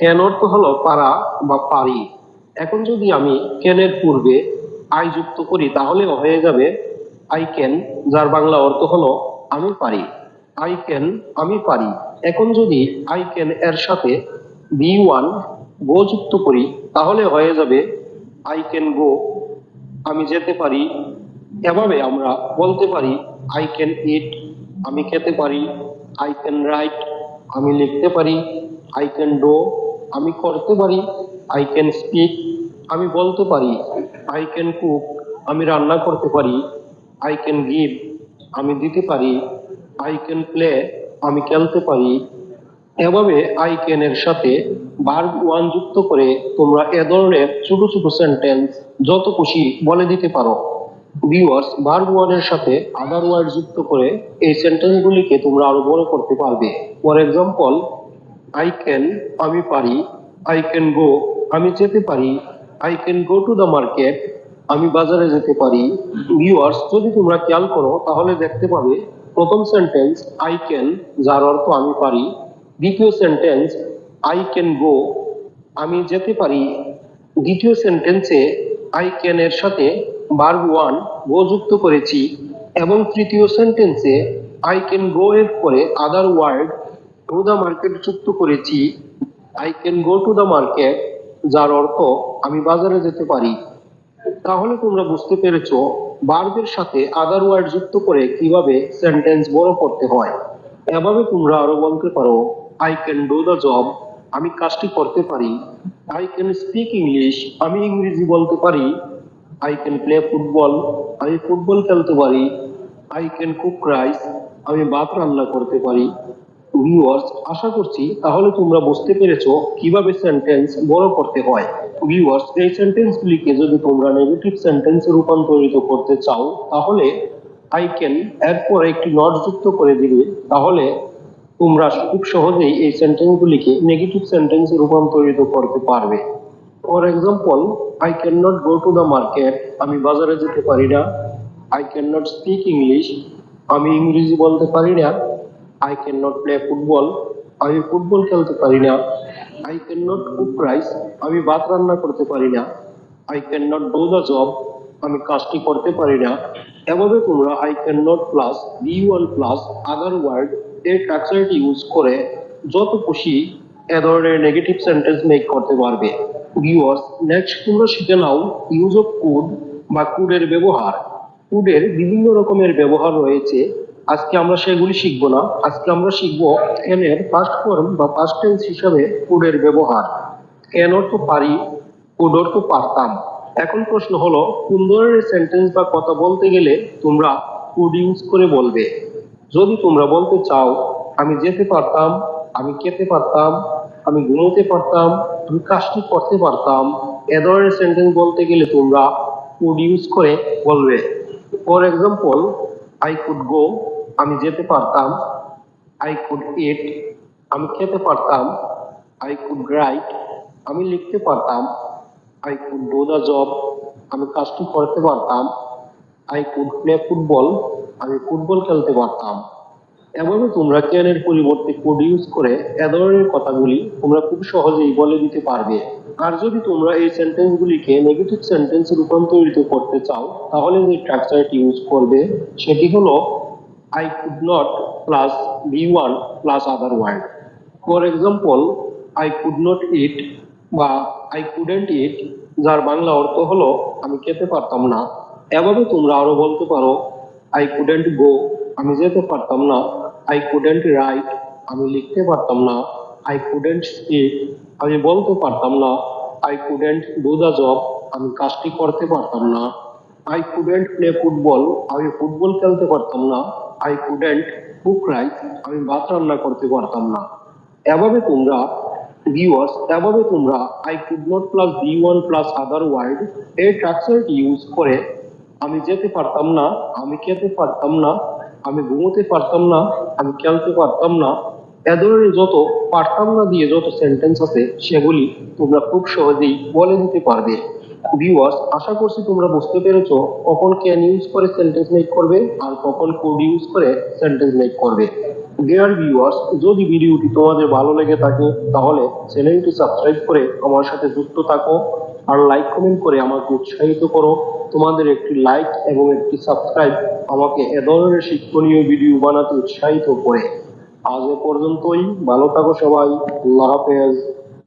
Can অর্থ হলো পারা বা পারি এখন যদি আমি ক্যানের পূর্বে আই যুক্ত করি তাহলে হয়ে যাবে আই ক্যান যার বাংলা অর্থ হলো আমি পারি। আই ক্যান আমি পারি। এখন যদি আই ক্যান এর সাথে বি ওয়ান গো যুক্ত করি, তাহলে হয়ে যাবে আই ক্যান গো, আমি যেতে পারি, এভাবে আমরা বলতে পারি, আই ক্যান ইট, আমি খেতে পারি, আই ক্যান রাইট, আমি লিখতে পারি, আই ক্যান ডো আমি করতে পারি আই ক্যান স্পিক আমি বলতে পারি আই ক্যান কুক আমি রান্না করতে পারি আই ক্যান গিভ আমি দিতে পারি আই ক্যান প্লে আমি খেলতে পারি। এভাবে আই ক্যান এর সাথে ভার্ব ওয়ান যুক্ত করে তোমরা এ ধরনের ছোট ছোট সেন্টেন্স যত খুশি বলে দিতে পারো। ভিউয়ার্স ভার্ব ওয়ানের সাথে আদার ওয়ার্ড যুক্ত করে এই সেন্টেন্স গুলিকে তোমরা আরও বড় করতে পারবে। ফর এক্সাম্পল আই ক্যান আমি পারি আই ক্যান গো আমি যেতে পারি I can go to the market আমি বাজারে যেতে পারি। ভিউয়ার্স যদি তোমরা খেয়াল করো, তাহলে দেখতে পাবে, প্রথম সেন্টেন্স আই ক্যান যার অর্থ আমি পারি। দ্বিতীয় সেন্টেন্স আই ক্যান গো আমি যেতে পারি। দ্বিতীয় সেন্টেন্সে আই ক্যান এর সাথে ভার্ব ওয়ান গো যুক্ত করেছি। এবং তৃতীয় সেন্টেন্সে আই ক্যান গো এর পরে other word to the market যুক্ত করেছি I can go to the market যার অর্থ আমি বাজারে যেতে পারি। তাহলে তোমরা বুঝতে পেরেছ বার্বের সাথে আদার ওয়ার্ড যুক্ত করে কীভাবে সেন্টেন্স বড় করতে হয়। এভাবে তোমরা আরও বলতে পারো I can do the job আমি কাজটি করতে পারি। আই ক্যান স্পিক ইংলিশ আমি ইংরেজি বলতে পারি। আই ক্যান প্লে ফুটবল আমি ফুটবল খেলতে পারি। আই ক্যান কুক রাইস আমি ভাত রান্না করতে পারি। ভিউয়ার্স আশা করছি তাহলে তোমরা বুঝতে পেরেছ কীভাবে সেন্টেন্স বড় করতে হয়। ভিউয়ার্স এই সেন্টেন্সগুলিকে যদি তোমরা নেগেটিভ সেন্টেন্সে রূপান্তরিত করতে চাও, তাহলে আই ক্যান এরপর একটি নট যুক্ত করে দিবে। তাহলে তোমরা খুব সহজেই এই সেন্টেন্সগুলিকে নেগেটিভ সেন্টেন্সে রূপান্তরিত করতে পারবে। For example I can not go to the market আমি বাজারে যেতে পারি না। I can not speak English আমি ইংরেজি বলতে পারি না। I can not play football আমি ফুটবল খেলতে পারি না। I can not cook rice আমি ভাত রান্না করতে পারি না। I can not do the job আমি কাজটি করতে পারি না। এভাবে তোমরা I can not plus V one plus other word এর স্ট্রাকচারটি ইউজ করে যত খুশি এ ধরনের নেগেটিভ সেন্টেন্স মেক করতে পারবে। ভিউয়ার্স নেক্সট তোমরা শিখে নাও ইউজ অফ কুড বা কুডের ব্যবহার। কুডের বিভিন্ন রকমের ব্যবহার রয়েছে। আজকে আমরা সেগুলি শিখব না। আজকে আমরা শিখব এন এর ফার্স্ট ফর্ম বা ফার্স্ট টেন্স হিসাবে কুডের ব্যবহার। এন অর্থ পারি কুড অর্থ পারতাম। এখন প্রশ্ন হলো, কোন ধরনের সেন্টেন্স বা কথা বলতে গেলে তোমরা কুড ইউজ করে বলবে? যদি তোমরা বলতে চাও, আমি যেতে পারতাম, আমি খেতে পারতাম, আমি ঘুমোতে পারতাম, আমি কাজটি করতে পারতাম, এ ধরনের সেন্টেন্স বলতে গেলে তোমরা কুড ইউজ করে বলবে। For example I could go আমি যেতে পারতাম আই কুড ইট আমি খেতে পারতাম আই কুড রাইট আমি লিখতে পারতাম I could do the job আমি কাজটি করতে পারতাম আই কুড প্লে ফুটবল আমি ফুটবল খেলতে পারতাম। এভাবে তোমরা ক্যানের পরিবর্তে কোড ইউজ করে এ ধরনের কথাগুলি তোমরা খুব সহজেই বলে দিতে পারবে। আর যদি তোমরা এই সেন্টেন্সগুলিকে নেগেটিভ সেন্টেন্সে রূপান্তরিত করতে চাও, তাহলে যে স্ট্রাকচারটি ইউজ করবে, সেটি হলো could not plus V one plus other word for example I could not eat বা আই কুডেন্ট ইট যার বাংলা অর্থ হলো, আমি খেতে পারতাম না। এভাবে তোমরা আরও বলতে পারো আই কুডেন্ট গো আমি যেতে পারতাম না। আই কুডেন্ট রাইট আমি লিখতে পারতাম না। আই কুডেন্ট স্পিক আমি বলতে পারতাম না। I couldn't do the job আমি কাজটি করতে পারতাম না। আই কুডেন্ট প্লে ফুটবল আমি ফুটবল খেলতে পারতাম না। আই কুডেন্ট কুক রাইট আমি ভাত রান্না করতে পারতাম না। এভাবে তোমরা ভিউয়ার্স এভাবে তোমরা I could not plus V one plus other word এই স্ট্রাকচারটি ইউজ করে আমি যেতে পারতাম না, আমি খেতে পারতাম না, আমি ঘুমোতে পারতাম না, আমি খেলতে পারতাম না। এ ধরনের যত পারতাম না দিয়ে যত সেন্টেন্স আছে, সেগুলি তোমরা খুব সহজেই বলে দিতে পারবে। ভিউয়ার্স আশা করছি তোমরা বুঝতে পেরেছ কখন ক্যান ইউজ করে সেন্টেন্স মেক করবে আর কখন কোড ইউজ করে সেন্টেন্স মেক করবে। ডিয়ার ভিউয়ার্স যদি ভিডিওটি তোমাদের ভালো লেগে থাকে, তাহলে চ্যানেলটি সাবস্ক্রাইব করে আমার সাথে যুক্ত থাকো আর লাইক কমেন্ট করে আমাকে উৎসাহিত করো। তোমাদের একটি লাইক এবং একটি সাবস্ক্রাইব আমাকে এ ধরনের শিক্ষণীয় ভিডিও বানাতে উৎসাহিত করে। আজ এ পর্যন্তই, ভালো থাকো সবাই, আল্লাহ হাফেজ।